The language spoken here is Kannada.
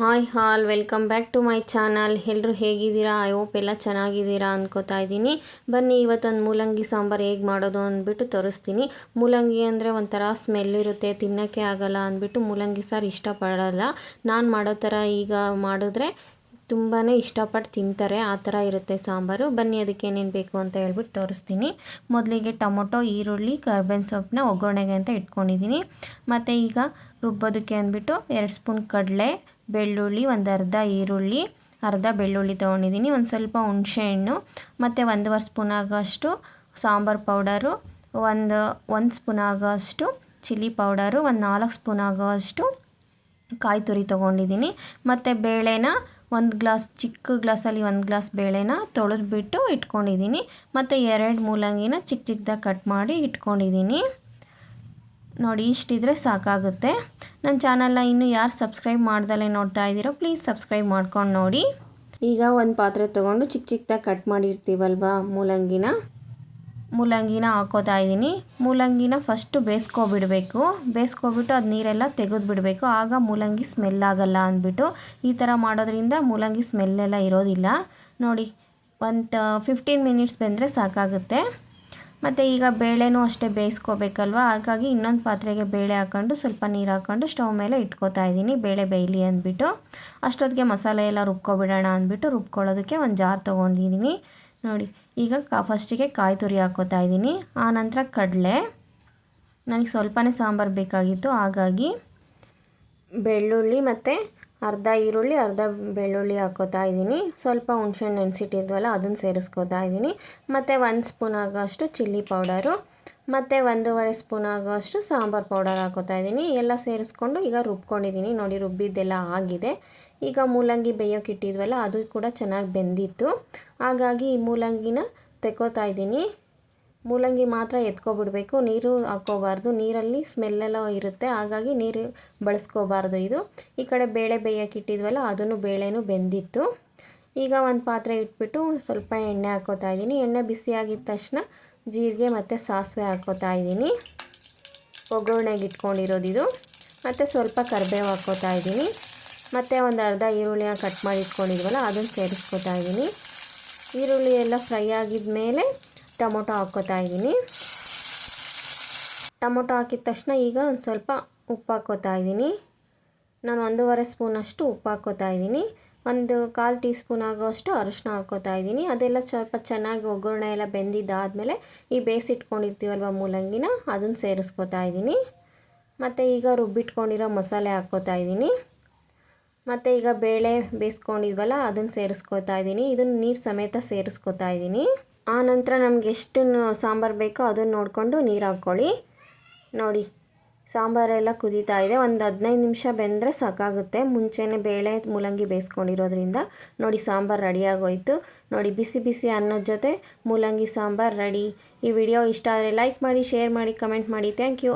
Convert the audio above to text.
Hi all, welcome back to my channel. ಎಲ್ಲರೂ ಹೇಗಿದ್ದೀರಾ? ಐ ಹೋಪ್ ಎಲ್ಲ ಚೆನ್ನಾಗಿದ್ದೀರಾ ಅಂದ್ಕೋತಾ ಇದ್ದೀನಿ. ಬನ್ನಿ ಇವತ್ತೊಂದು ಮೂಲಂಗಿ ಸಾಂಬಾರು ಹೇಗೆ ಮಾಡೋದು ಅಂದ್ಬಿಟ್ಟು ತೋರಿಸ್ತೀನಿ. ಮೂಲಂಗಿ ಅಂದರೆ ಒಂಥರ ಸ್ಮೆಲ್ ಇರುತ್ತೆ, ತಿನ್ನೋಕ್ಕೆ ಆಗಲ್ಲ ಅಂದ್ಬಿಟ್ಟು ಮೂಲಂಗಿ ಸಾರು ಇಷ್ಟಪಡಲ್ಲ. ನಾನು ಮಾಡೋ ಥರ ಈಗ ಮಾಡಿದ್ರೆ ತುಂಬಾ ಇಷ್ಟಪಟ್ಟು ತಿಂತಾರೆ, ಆ ಥರ ಇರುತ್ತೆ ಸಾಂಬಾರು. ಬನ್ನಿ, ಅದಕ್ಕೆ ಏನೇನು ಬೇಕು ಅಂತ ಹೇಳ್ಬಿಟ್ಟು ತೋರಿಸ್ತೀನಿ. ಮೊದಲಿಗೆ ಟೊಮೊಟೊ, ಈರುಳ್ಳಿ, ಕರ್ಬೇವಿನ ಸೊಪ್ಪನ್ನ ಒಗ್ಗರಣೆಗೆ ಅಂತ ಇಟ್ಕೊಂಡಿದ್ದೀನಿ. ಮತ್ತು ಈಗ ರುಬ್ಬೋದಕ್ಕೆ ಅಂದ್ಬಿಟ್ಟು ಎರಡು ಸ್ಪೂನ್ ಕಡಲೆ ಬೆಳ್ಳುಳ್ಳಿ, ಒಂದು ಅರ್ಧ ಈರುಳ್ಳಿ, ಅರ್ಧ ಬೆಳ್ಳುಳ್ಳಿ ತೊಗೊಂಡಿದ್ದೀನಿ. ಒಂದು ಸ್ವಲ್ಪ ಹುಣಸೆಹಣ್ಣು ಮತ್ತು ಒಂದುವರೆ ಸ್ಪೂನ್ ಆಗೋಷ್ಟು ಸಾಂಬಾರು ಪೌಡರು, ಒಂದು ಒಂದು ಸ್ಪೂನ್ ಆಗೋಷ್ಟು ಚಿಲ್ಲಿ ಪೌಡರು, ಒಂದು ನಾಲ್ಕು ಸ್ಪೂನ್ ಆಗೋಷ್ಟು ಕಾಯಿ ತುರಿ ತೊಗೊಂಡಿದ್ದೀನಿ. ಮತ್ತು ಬೇಳೆನ ಒಂದು ಗ್ಲಾಸ್, ಚಿಕ್ಕ ಗ್ಲಾಸಲ್ಲಿ ಒಂದು ಗ್ಲಾಸ್ ಬೇಳೆನ ತೊಳೆದ್ಬಿಟ್ಟು ಇಟ್ಕೊಂಡಿದ್ದೀನಿ. ಮತ್ತು ಎರಡು ಮೂಲಂಗಿನ ಚಿಕ್ಕ ಚಿಕ್ಕದಾಗಿ ಕಟ್ ಮಾಡಿ ಇಟ್ಕೊಂಡಿದ್ದೀನಿ. ನೋಡಿ ಇಷ್ಟಿದ್ರೆ ಸಾಕಾಗುತ್ತೆ. ನನ್ನ ಚಾನಲ್ನ ಇನ್ನೂ ಯಾರು ಸಬ್ಸ್ಕ್ರೈಬ್ ಮಾಡ್ದಲೇ ನೋಡ್ತಾ ಇದ್ದೀರೋ ಪ್ಲೀಸ್ ಸಬ್ಸ್ಕ್ರೈಬ್ ಮಾಡ್ಕೊಂಡು ನೋಡಿ. ಈಗ ಒಂದು ಪಾತ್ರೆ ತೊಗೊಂಡು ಚಿಕ್ಕ ಚಿಕ್ಕದಾಗಿ ಕಟ್ ಮಾಡಿರ್ತೀವಲ್ವಾ ಮೂಲಂಗಿನ? ಮೂಲಂಗಿನ ಹಾಕೋತಾ ಇದ್ದೀನಿ. ಮೂಲಂಗಿನ ಫಸ್ಟು ಬೇಯಿಸ್ಕೊಬಿಡಬೇಕು ಬೇಯಿಸ್ಕೊಬಿಟ್ಟು ಅದು ನೀರೆಲ್ಲ ತೆಗೆದುಬಿಡಬೇಕು. ಆಗ ಮೂಲಂಗಿ ಸ್ಮೆಲ್ ಆಗಲ್ಲ ಅಂದ್ಬಿಟ್ಟು ಈ ಥರ ಮಾಡೋದ್ರಿಂದ ಮೂಲಂಗಿ ಸ್ಮೆಲ್ಲೆಲ್ಲ ಇರೋದಿಲ್ಲ. ನೋಡಿ ಒಂದು ಫಿಫ್ಟೀನ್ ಮಿನಿಟ್ಸ್ ಬಂದರೆ ಸಾಕಾಗುತ್ತೆ. ಮತ್ತು ಈಗ ಬೇಳೆನೂ ಅಷ್ಟೇ ಬೇಯಿಸ್ಕೋಬೇಕಲ್ವ? ಹಾಗಾಗಿ ಇನ್ನೊಂದು ಪಾತ್ರೆಗೆ ಬೇಳೆ ಹಾಕ್ಕೊಂಡು ಸ್ವಲ್ಪ ನೀರು ಹಾಕ್ಕೊಂಡು ಸ್ಟವ್ ಮೇಲೆ ಇಟ್ಕೋತಾ ಇದ್ದೀನಿ. ಬೇಳೆ ಬೇಯಲಿ ಅಂದ್ಬಿಟ್ಟು. ಅಷ್ಟೊತ್ತಿಗೆ ಮಸಾಲೆ ಎಲ್ಲ ರುಬ್ಕೊಬಿಡೋಣ ಅಂದ್ಬಿಟ್ಟು ರುಬ್ಕೊಳ್ಳೋದಕ್ಕೆ ಒಂದು ಜಾರ್ ತೊಗೊಂಡಿದ್ದೀನಿ ನೋಡಿ, ಈಗ ಕಾ ಫಸ್ಟಿಗೆ ಕಾಯಿ ತುರಿ ಹಾಕ್ಕೋತಾ ಇದ್ದೀನಿ. ಆನಂತರ ಕಡಲೆ. ನನಗೆ ಸ್ವಲ್ಪನೇ ಸಾಂಬಾರು ಬೇಕಾಗಿತ್ತು. ಹಾಗಾಗಿ ಬೆಳ್ಳುಳ್ಳಿ ಮತ್ತು ಅರ್ಧ ಈರುಳ್ಳಿ, ಅರ್ಧ ಬೆಳ್ಳುಳ್ಳಿ ಹಾಕೋತಾ ಇದ್ದೀನಿ. ಸ್ವಲ್ಪ ಹುಣ್ಸೆಹಣ್ಣು ನೆನೆಸಿಟ್ಟಿದ್ವಲ್ಲ ಅದನ್ನು ಸೇರಿಸ್ಕೋತಾ ಇದ್ದೀನಿ. ಮತ್ತು ಒಂದು ಸ್ಪೂನ್ ಆಗೋಷ್ಟು ಚಿಲ್ಲಿ ಪೌಡರು, ಮತ್ತು ಒಂದೂವರೆ ಸ್ಪೂನ್ ಆಗೋಷ್ಟು ಸಾಂಬಾರು ಪೌಡರ್ ಹಾಕೋತಾ ಇದ್ದೀನಿ. ಎಲ್ಲ ಸೇರಿಸ್ಕೊಂಡು ಈಗ ರುಬ್ಕೊಂಡಿದ್ದೀನಿ. ನೋಡಿ, ರುಬ್ಬಿದ್ದೆಲ್ಲ ಆಗಿದೆ. ಈಗ ಮೂಲಂಗಿ ಬೇಯೋಕೆ ಇಟ್ಟಿದ್ವಲ್ಲ, ಅದು ಕೂಡ ಚೆನ್ನಾಗಿ ಬೆಂದಿತ್ತು. ಹಾಗಾಗಿ ಈ ಮೂಲಂಗಿನ ತೆಕ್ಕೋತಾ ಇದ್ದೀನಿ. ಮೂಲಂಗಿ ಮಾತ್ರ ಎತ್ಕೊಬಿಡಬೇಕು. ನೀರು ಹಾಕ್ಕೋಬಾರ್ದು. ನೀರಲ್ಲಿ ಸ್ಮೆಲ್ಲೆಲ್ಲ ಇರುತ್ತೆ. ಹಾಗಾಗಿ ನೀರು ಬಳಸ್ಕೋಬಾರ್ದು ಇದು. ಈ ಕಡೆ ಬೇಳೆ ಬೇಯಕ್ಕೆ ಇಟ್ಟಿದ್ವಲ್ಲ, ಅದನ್ನು ಬೇಳೆನೂ ಬೆಂದಿತ್ತು. ಈಗ ಒಂದು ಪಾತ್ರೆ ಇಟ್ಬಿಟ್ಟು ಸ್ವಲ್ಪ ಎಣ್ಣೆ ಹಾಕ್ಕೋತಾ ಇದ್ದೀನಿ. ಎಣ್ಣೆ ಬಿಸಿಯಾಗಿದ್ದ ತಕ್ಷಣ ಜೀರಿಗೆ ಮತ್ತು ಸಾಸಿವೆ ಹಾಕೋತಾ ಇದ್ದೀನಿ. ಒಗ್ಗರಣೆಗೆ ಇಟ್ಕೊಂಡಿರೋದು ಇದು. ಮತ್ತು ಸ್ವಲ್ಪ ಕರಿಬೇವು ಹಾಕ್ಕೋತಾ ಇದ್ದೀನಿ. ಮತ್ತು ಒಂದು ಅರ್ಧ ಈರುಳ್ಳಿನ ಕಟ್ ಮಾಡಿ ಇಟ್ಕೊಂಡಿದ್ವಲ್ಲ, ಅದನ್ನು ಸೇರಿಸ್ಕೋತಾ ಇದ್ದೀನಿ. ಈರುಳ್ಳಿ ಎಲ್ಲ ಫ್ರೈ ಆಗಿದ ಮೇಲೆ ಟೊಮೊಟೊ ಹಾಕ್ಕೋತಾ ಇದ್ದೀನಿ. ಟೊಮೊಟೊ ಹಾಕಿದ ತಕ್ಷಣ ಈಗ ಒಂದು ಸ್ವಲ್ಪ ಉಪ್ಪು ಹಾಕ್ಕೋತಾ ಇದ್ದೀನಿ. ನಾನು ಒಂದೂವರೆ ಸ್ಪೂನಷ್ಟು ಉಪ್ಪು ಹಾಕ್ಕೋತಾ ಇದ್ದೀನಿ. ಒಂದು ಕಾಲು ಟೀ ಸ್ಪೂನ್ ಆಗೋಷ್ಟು ಅರಿಶಿನ ಹಾಕ್ಕೋತಾ ಇದ್ದೀನಿ. ಅದೆಲ್ಲ ಸ್ವಲ್ಪ ಚೆನ್ನಾಗಿ ಒಗ್ಗರಣೆ ಎಲ್ಲ ಬೆಂದಿದ್ದಾದಮೇಲೆ ಈ ಬೇಯಿಸಿಟ್ಕೊಂಡಿರ್ತೀವಲ್ವ ಮೂಲಂಗಿನ, ಅದನ್ನು ಸೇರಿಸ್ಕೋತಾ ಇದ್ದೀನಿ. ಮತ್ತು ಈಗ ರುಬ್ಬಿಟ್ಕೊಂಡಿರೋ ಮಸಾಲೆ ಹಾಕ್ಕೋತಾ ಇದ್ದೀನಿ. ಮತ್ತು ಈಗ ಬೇಳೆ ಬೇಯಿಸ್ಕೊಂಡಿದ್ವಲ್ಲ ಅದನ್ನು ಸೇರಿಸ್ಕೋತಾ ಇದ್ದೀನಿ. ಇದನ್ನು ನೀರು ಸಮೇತ ಸೇರಿಸ್ಕೋತಾ ಇದ್ದೀನಿ. ಆ ನಂತರ ನಮ್ಗೆ ಎಷ್ಟು ಸಾಂಬಾರು ಬೇಕೋ ಅದನ್ನು ನೋಡಿಕೊಂಡು ನೀರು ಹಾಕ್ಕೊಳ್ಳಿ. ನೋಡಿ ಸಾಂಬಾರೆಲ್ಲ ಕುದೀತಾ ಇದೆ. ಒಂದು ಹದಿನೈದು ನಿಮಿಷ ಬೆಂದರೆ ಸಾಕಾಗುತ್ತೆ. ಮುಂಚೆನೇ ಬೇಳೆ, ಮೂಲಂಗಿ ಬೇಯಿಸ್ಕೊಂಡಿರೋದ್ರಿಂದ ನೋಡಿ ಸಾಂಬಾರು ರೆಡಿಯಾಗೋಯಿತು ನೋಡಿ, ಬಿಸಿ ಬಿಸಿ ಅನ್ನದ ಜೊತೆ ಮೂಲಂಗಿ ಸಾಂಬಾರು ರೆಡಿ. ಈ ವಿಡಿಯೋ ಇಷ್ಟ ಆದರೆ ಲೈಕ್ ಮಾಡಿ, ಶೇರ್ ಮಾಡಿ, ಕಮೆಂಟ್ ಮಾಡಿ. Thank you